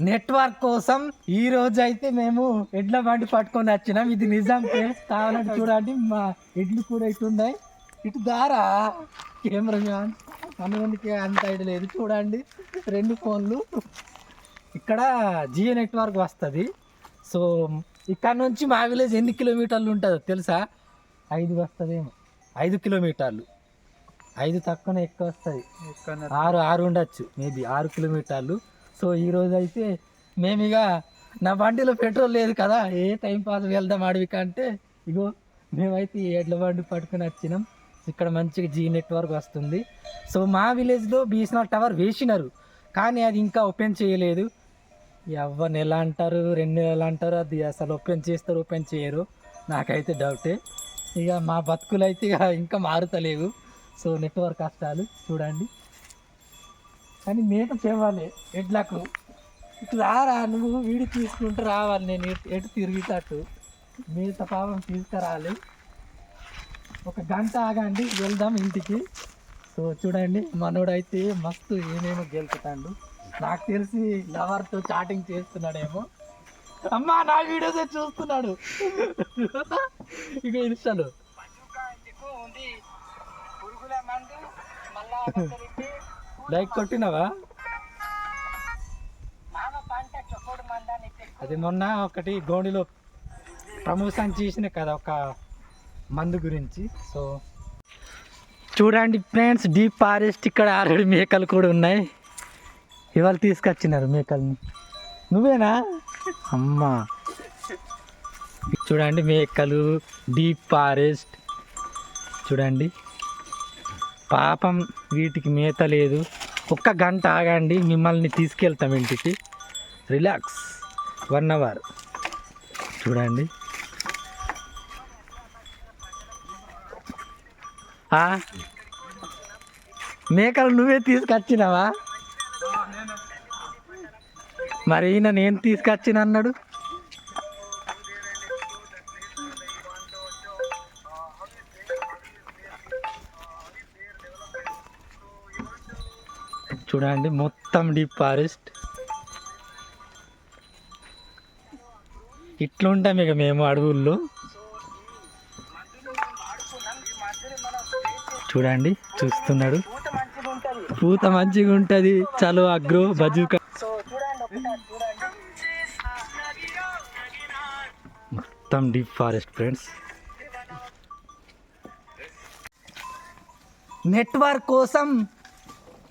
Network కోసం ఈ రోజు అయితే మేము ఎడ్ల బండి పట్టుకొని వచ్చినాం. ఇది నిజాం ప్లేస్ కావాలంటే చూడండి మా ఎడ్లు కూడా ఇటు ఉన్నాయి. ఇటు దారా కెమెరా మ్యాన్ మనకి అంత ఐడియా లేదు. చూడండి రెండు ఫోన్లు. ఇక్కడ జియో నెట్వర్క్ వస్తుంది. సో ఇక్కడ నుంచి మా విలేజ్ ఎన్ని కిలోమీటర్లు ఉంటుందో తెలుసా? ఐదు వస్తుందేమో. ఐదు కిలోమీటర్లు. ఐదు తక్కువనే ఎక్కువ వస్తుంది. ఆరు ఆరు ఉండొచ్చు. మేబీ ఆరు కిలోమీటర్లు. సో ఈ రోజు అయితే మేము ఇక నా బండిలో పెట్రోల్ లేదు కదా ఏ టైం పాస్ వెళ్దాం అడవికి అంటే ఇగో మేమైతే ఎడ్ల బండి పట్టుకుని వచ్చినాం. ఇక్కడ మంచిగా జీ నెట్వర్క్ వస్తుంది. సో మా విలేజ్లో బీఎస్ఎన్ఎల్ టవర్ వేసినారు కానీ అది ఇంకా ఓపెన్ చేయలేదు. ఎవరిని ఎలా అంటారు రెండు నెలలు అంటారు అది అసలు ఓపెన్ చేస్తారు ఓపెన్ చేయరు. నాకైతే డౌటే ఇక మా బతుకులు అయితే ఇక ఇంకా మారుతలేవు. సో నెట్వర్క్ కష్టాలు చూడండి. కానీ మేత తేవాలి. ఎడ్లకు ఇటు రారా నువ్వు వీడి తీసుకుంటూ రావాలి. నేను ఎటు ఎటు తిరిగితట్టు మేత పాపం తీసుకురాలి. ఒక గంట ఆగండి వెళ్దాం ఇంటికి. సో చూడండి మనోడైతే మస్తు ఏమేమో గెలుపుతాడు. నాకు తెలిసి లవర్తో చాటింగ్ చేస్తున్నాడేమో. అమ్మా నా వీడియోస్ చూస్తున్నాడు. ఇక ఇన్స్టాలో. లైక్ కొట్టినావా? అది మొన్న ఒకటి గోడిలో ప్రమోషన్ చేసిన కదా ఒక మందు గురించి. సో చూడండి ఫ్రెండ్స్ డీప్ ఫారెస్ట్ ఇక్కడ ఆల్రెడీ మేకలు కూడా ఉన్నాయి. ఇవాళ తీసుకొచ్చినారు మేకల్ని. నువ్వేనా? అమ్మా. చూడండి మేకలు డీప్ ఫారెస్ట్. చూడండి. పాపం వీటికి మేత లేదు. ఒక్క గంట ఆగండి మిమ్మల్ని తీసుకెళ్తాం ఇంటికి. రిలాక్స్. One hour. చూడండి. మేకలు నువ్వే తీసుకొచ్చినావా? మరి ఈయన నేను తీసుకొచ్చిన అన్నాడు చూడండి మొత్తం డీప్ ఫారెస్ట్. ఇట్లుంటాం ఇక మేము అడవుల్లో. చూడండి చూస్తున్నాడు. పూత మంచిగా ఉంటుంది. చలో అగ్రో బజూక. మొత్తం డీప్ ఫారెస్ట్ ఫ్రెండ్స్. నెట్వర్క్ కోసం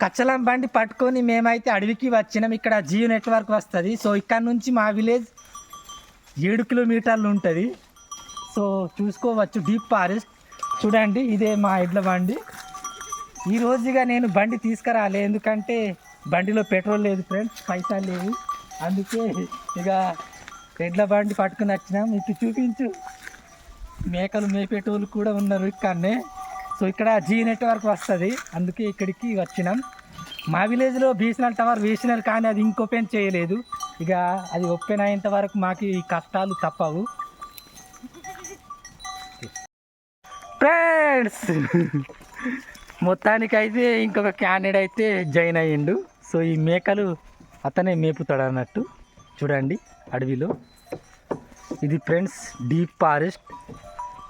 కచ్చలం బండి పట్టుకొని మేమైతే అడవికి వచ్చినాం. ఇక్కడ జియో నెట్వర్క్ వస్తుంది. సో ఇక్కడ నుంచి మా విలేజ్ ఏడు కిలోమీటర్లు ఉంటుంది. సో చూసుకోవచ్చు. Deep forest. చూడండి ఇదే మా ఎడ్ల బండి. ఈ రోజుగా నేను బండి తీసుకురాలే. ఎందుకంటే బండిలో పెట్రోల్ లేదు ఫ్రెండ్స్ పైసలు లేవు. అందుకే ఇక ఎడ్ల బండి పట్టుకుని వచ్చినాం. ఇటు చూపించు. మేకలు మేపేటోళ్ళు కూడా ఉన్నారు ఇక్కడనే. సో ఇక్కడ జీ నెట్వర్క్ వస్తుంది. అందుకే ఇక్కడికి వచ్చినాం. మా విలేజ్లో బీఎస్ఎన్ఎల్ టవర్ వేసినారు కానీ అది ఇంకోపెన్ చేయలేదు. ఇక అది ఓపెన్ అయ్యేంత వరకు మాకు ఈ కష్టాలు తప్పవు. ఫ్రెండ్స్ మొత్తానికైతే ఇంకొక క్యాండిడ్ అయితే జాయిన్ అయ్యిండు. సో ఈ మేకలు అతనే మేపుతాడు అన్నట్టు. చూడండి అడవిలో. ఇది ఫ్రెండ్స్ డీప్ ఫారెస్ట్.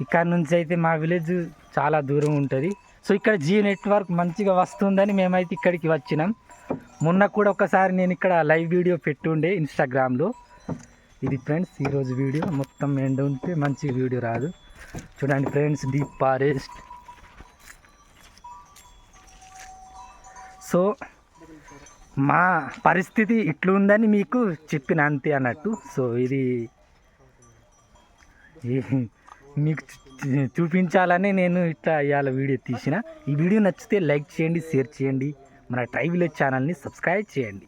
ఇక్కడ నుంచి అయితే మా విలేజ్ చాలా దూరం ఉంటుంది. సో ఇక్కడ జియో నెట్వర్క్ మంచిగా వస్తుందని మేమైతే ఇక్కడికి వచ్చినాం. మొన్న కూడా ఒకసారి నేను ఇక్కడ లైవ్ వీడియో పెట్టుండే ఇన్స్టాగ్రామ్లో. ఇది ఫ్రెండ్స్ ఈరోజు వీడియో మొత్తం ఎండ ఉంటే మంచి వీడియో రాదు. చూడండి ఫ్రెండ్స్ డీప్ ఫారెస్ట్. సో మా పరిస్థితి ఇట్లుందని మీకు చెప్పిన అంతే అన్నట్టు. సో ఇది మీకు చూపించాలని నేను ఇట్లా ఇవాళ వీడియో తీసిన. ఈ వీడియో నచ్చితే లైక్ చేయండి షేర్ చేయండి. మన ట్రై ఛానల్ని సబ్స్క్రైబ్ చేయండి.